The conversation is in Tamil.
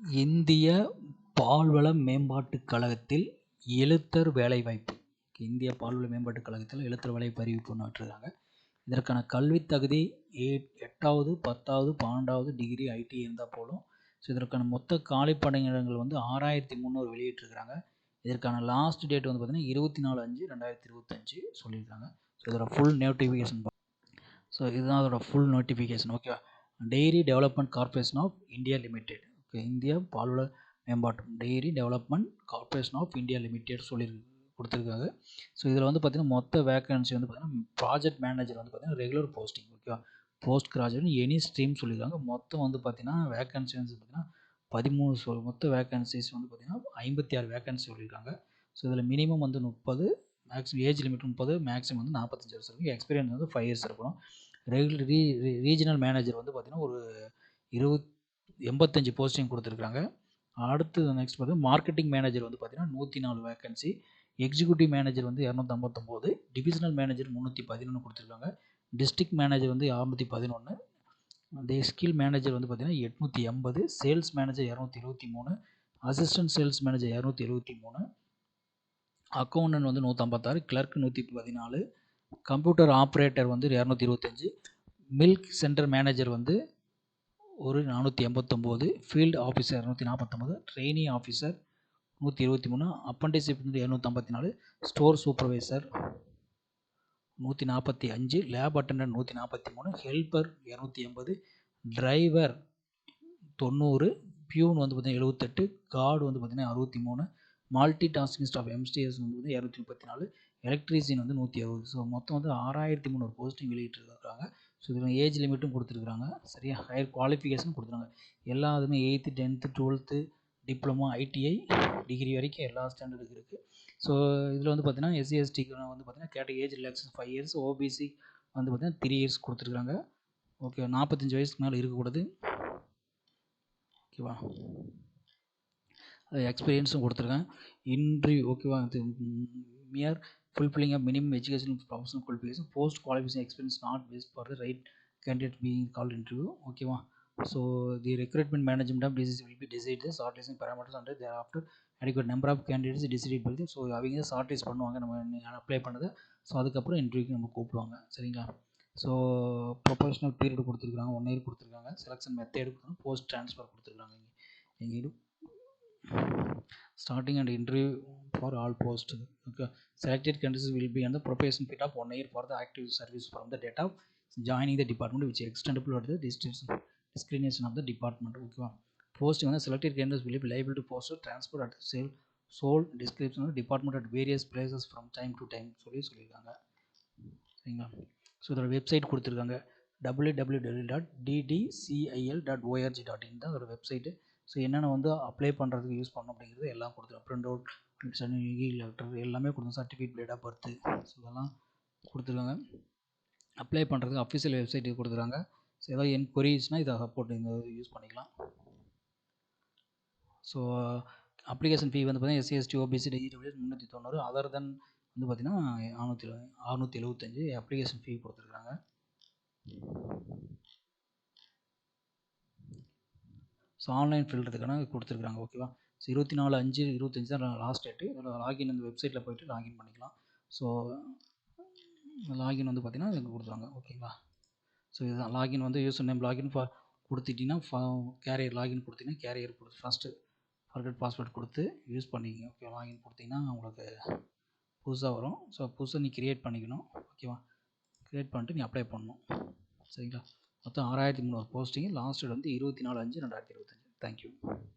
இந்திய பால்வள மேம்பாட்டுக் கழகத்தில் எழுத்தர் வேலைவாய்ப்பு. இந்திய பால்வள மேம்பாட்டுக் கழகத்தில் எழுத்தர் வேலைவாய்ப்பு அறிவிப்பு ஒன்று விட்டுருக்காங்க இதற்கான கல்வித் தகுதி ஏ எட்டாவது பத்தாவது பன்னெண்டாவது டிகிரி ஐடி இருந்தால் போலும் ஸோ இதற்கான மொத்த காலி பணியிடங்கள் வந்து ஆறாயிரத்தி முந்நூறு வெளியிட்டிருக்கிறாங்க. இதற்கான லாஸ்ட் டேட் வந்து பார்த்திங்கன்னா இருபத்தி நாலு அஞ்சு ரெண்டாயிரத்தி இருபத்தஞ்சு சொல்லியிருக்காங்க. ஸோ இதோட ஃபுல் நோட்டிஃபிகேஷன் ஸோ இதுதான் அதோட ஃபுல் நோட்டிஃபிகேஷன் ஓகேவா dairy development corporation of India limited India பால்வள மேம்பாட்டு dairy development corporation of India limited சொல்லி கொடுத்துருக்காங்க. ஸோ இதில் வந்து பார்த்திங்கன்னா மொத்த வேக்கன்சி வந்து பார்த்திங்கன்னா ப்ராஜெக்ட் மேனேஜர் வந்து பார்த்திங்கன்னா ரெகுலர் போஸ்டிங் ஓகேவா போஸ்ட் கிராஜுவேட் எனி ஸ்ட்ரீம் சொல்லியிருக்காங்க மொத்தம் வந்து பார்த்திங்கன்னா வேக்கன்சி வந்து பார்த்திங்கன்னா பதிமூணு சொல் மொத்த வேக்கன்சிஸ் வந்து பார்த்திங்கன்னா ஐம்பத்தி ஆறு வேக்கன்சி சொல்லியிருக்காங்க ஸோ இதில் மினிமம் வந்து முப்பது மேக்ஸிமம் ஏஜ் லிமிட் முப்பது மேக்ஸிமம் வந்து நாற்பத்தஞ்சு வருஷம் இருக்கும் எக்ஸ்பீரியன்ஸ் வந்து ஃபைவ் இயர்ஸ் இருக்கணும். ரெகுலர் ரீ ரீஜனல் மேனேஜர் வந்து பார்த்திங்கன்னா ஒரு இருபத் எண்பத்தஞ்சு போஸ்டிங் கொடுத்துருக்காங்க அடுத்து நெக்ஸ்ட் பார்த்தீங்கன்னா மார்க்கெட்டிங் மேனேஜர் வந்து பார்த்திங்கன்னா நூற்றி நாலு வேகன்சி எக்ஸிக்யூட்டிவ் மேனேஜர் வந்து இரநூத்தம்பத்தொம்போது. டிவிஷனல் மேனேஜர் முந்நூற்றி பதினொன்று கொடுத்துருக்காங்க. டிஸ்ட்ரிக்ட் மேனேஜர் வந்து அறுநூற்றி பதினொன்று அதே ஸ்கில் மேனேஜர் வந்து பார்த்திங்கன்னா எட்நூற்றி எண்பது. சேல்ஸ் மேனேஜர் இரநூத்தி இருபத்தி மூணு அசிஸ்டன்ட் சேல்ஸ் மேனேஜர் இரநூத்தி இருபத்தி மூணு அக்கௌண்டன்ட் வந்து நூற்றம்பத்தாறு கிளர்க் நூற்றி பதினாலு கம்ப்யூட்டர் ஆப்ரேட்டர் வந்து இரநூத்தி இருபத்தஞ்சி மில்க் சென்டர் மேனேஜர் வந்து ஒரு நானூற்றி எண்பத்தொம்போது ஃபீல்டு ஆஃபீஸர் இரநூத்தி நாற்பத்தொம்போது ட்ரெயினிங் ஆஃபீஸர் நூற்றி இருபத்தி மூணு அப்ரண்டிஸ்ஷிப் வந்து இரநூத்தம்பத்தி நாலு ஸ்டோர் சூப்பர்வைசர் நூற்றி நாற்பத்தி அஞ்சு லேப் அட்டண்டன்ட் நூற்றி நாற்பத்தி மூணு ஹெல்ப்பர் இரநூத்தி எண்பது டிரைவர் தொண்ணூறு பியூன் வந்து பார்த்திங்கன்னா எழுபத்தெட்டு கார்டு வந்து பார்த்திங்கன்னா அறுபத்தி மூணு மல்டி டாஸ்கிங் ஸ்டாஃப் எம்ஸ்டிஎஸ் வந்து இரநூத்தி முப்பத்தி நாலு எலக்ட்ரீசியன் வந்து நூற்றி அறுபது. ஸோ மொத்தம் வந்து ஆறாயிரத்தி முந்நூறு போஸ்டிங் வெளியிட்டிருக்காங்க. ஸோ இதில் ஏஜ் லிமிட்டும் கொடுத்துருக்குறாங்க சரியா ஹையர் குவாலிஃபிகேஷன் கொடுத்துருக்காங்க எல்லா இதுவுமே eighth tenth twelfth diploma ITI degree வரைக்கும் எல்லா ஸ்டாண்டர்டுக்கு இருக்குது ஸோ இதில் வந்து பார்த்தீங்கன்னா எஸ்சி எஸ்டிக்கு வந்து பார்த்தீங்கன்னா கேட்ட age relaxation five years OBC வந்து பார்த்தீங்கன்னா த்ரீ இயர்ஸ் கொடுத்துருக்காங்க ஓகே நாற்பத்தஞ்சு வயசுக்கு மேலே இருக்கக்கூடாது ஓகேவா அது எக்ஸ்பீரியன்ஸும் கொடுத்துருக்கேன் இன்டர்வியூ ஓகேவா இது mere fulfilling a minimum education professional qualification. Post qualification experience not based for the right candidate being called interview. ஓகேவா so the recruitment management of TCIL will be decide shortlisting parameters and thereafter adequate number of candidates decide பண்ணி ஸோ அவங்க ஷார்ட்லிஸ்ட் பண்ணுவாங்க. நம்ம அப்ளை பண்ணதை? ஸோ அதுக்கப்புறம் இன்டர்வியூக்கு நம்ம கூப்பிடுவாங்க. சரிங்களா? ஸோ ப்ரொஃபஷனல் பீரியட் கொடுத்துருக்காங்க. ஒன் இயர் கொடுத்துருக்காங்க. செலெக்ஷன் மெத்தேடு எடுக்கணும் போஸ்ட் ட்ரான்ஸ்ஃபர் கொடுத்துருக்காங்க. இங்கே. எங்கே starting and interview for all posts okay selected candidates will be on the probation period of one year for the active service from the date of joining the department which is extendable at the discrimination of the department okay posting on the selected candidates will be liable to post transfer at sale sole description of the department at various places from time to time சொல்லி சொல்லியிருக்காங்க சரிங்களா ஸோ இதோட வெப்சைட் கொடுத்துருக்காங்க W W W dot TTCIL dot org dot in தான் அதோட வெப்சைட்டு ஸோ என்னென்ன வந்து அப்ளை பண்ணுறதுக்கு யூஸ் பண்ணணும் அப்படிங்கிறது எல்லாம் கொடுத்துருவோம் ப்ரிண்ட் அவுட் லெட்டர் எல்லாமே கொடுத்தோம் certificate date of birth so இதெல்லாம் கொடுத்துருக்காங்க அப்ளை பண்ணுறதுக்கு அஃபிஷியல் வெப்சைட் கொடுத்துருக்காங்க. ஸோ ஏதாவது என்கொரிஸ்னால் இதை சப்போர்ட் இந்த யூஸ் பண்ணிக்கலாம். ஸோ அப்ளிகேஷன் ஃபீ வந்து பார்த்தீங்கன்னா எஸ்சி எஸ்டி ஓபிசி டிஜிடபிள்யூஎஸ் முந்நூற்றி தொண்ணூறு. அதர் தென் வந்து பார்த்திங்கன்னா நானூற்றி அறுநூற்றி எழுபத்தஞ்சு அப்ளிகேஷன் ஃபீ கொடுத்துருக்குறாங்க ஸோ ஆன்லைன் ஃபில்டருக்கான கொடுத்துருக்குறாங்க ஓகேவா ஸோ இருபத்தி நாலு அஞ்சு இருபத்தஞ்சி தான் லாஸ்ட் டேட்டு இதில் லாகின் அந்த வெப்சைட்டில் போய்ட்டு லாகின் பண்ணிக்கலாம். ஸோ லாகின் வந்து பார்த்திங்கன்னா எனக்கு கொடுத்துருவாங்க. ஓகேங்களா ஸோ இதுதான். லாகின் வந்து யூசர் நேம் லாகின் ஃபா கொடுத்துட்டிங்கன்னா கேரியர் லாகின் கொடுத்தீங்கன்னா கேரியர் கொடுத்து ஃபஸ்ட்டு ஃபர்கட் பாஸ்வேர்ட் கொடுத்து யூஸ் பண்ணிக்கங்க. ஓகே லாகின் கொடுத்தீங்கன்னா உங்களுக்கு புதுசாக வரும். ஸோ புதுசாக நீ க்ரியேட் பண்ணிக்கணும். ஓகேவா க்ரியேட் பண்ணிட்டு நீ அப்ளை பண்ணணும். சரிங்களா? மொத்தம் ஆறாயிரத்தி முந்நூறு போஸ்டிங் லாஸ்ட் வந்து இருபத்தி நாலு அஞ்சு ரெண்டாயிரத்தி இருபத்தஞ்சி. தேங்க்யூ